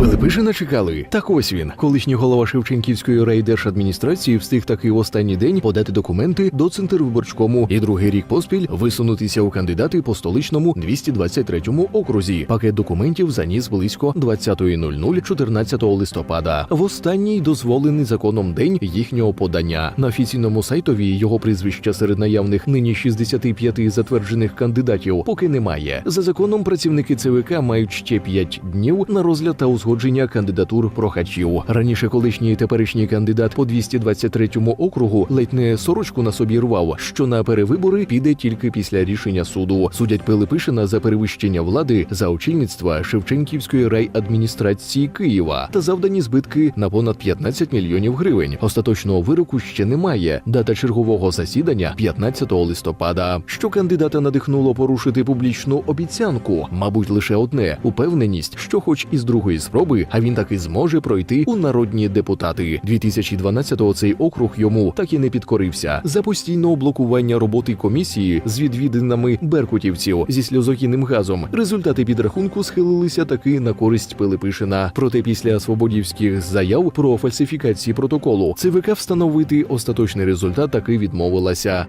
Пилипишина чекали. Так ось він, колишній голова Шевченківської райдержадміністрації, встиг таки в останній день подати документи до Центрвиборчкому і другий рік поспіль висунутися у кандидати по столичному 223-му окрузі. Пакет документів заніс близько 20.00 14 листопада. В останній дозволений законом день їхнього подання. На офіційному сайтові його прізвища серед наявних нині 65 затверджених кандидатів поки немає. За законом працівники ЦВК мають ще 5 днів на розгляд та узгодження кандидатур прохачів. Раніше колишній теперішній кандидат по 223-му округу ледь не сорочку на собі рвав, що на перевибори піде тільки після рішення суду. Судять Пилипишина за перевищення влади за очільництва Шевченківської райадміністрації Києва та завдані збитки на понад 15 мільйонів гривень. Остаточного вироку ще немає. Дата чергового засідання 15 листопада. Що кандидата надихнуло порушити публічну обіцянку? Мабуть, лише одне упевненість, що, хоч із другої спроби, а він таки зможе пройти у народні депутати. 2012-го цей округ йому так і не підкорився. За постійного блокування роботи комісії з відвідинами беркутівців зі сльозокінним газом. Результати підрахунку схилилися таки на користь Пилипишина. Проте після свободівських заяв про фальсифікації протоколу ЦВК встановити остаточний результат таки відмовилася.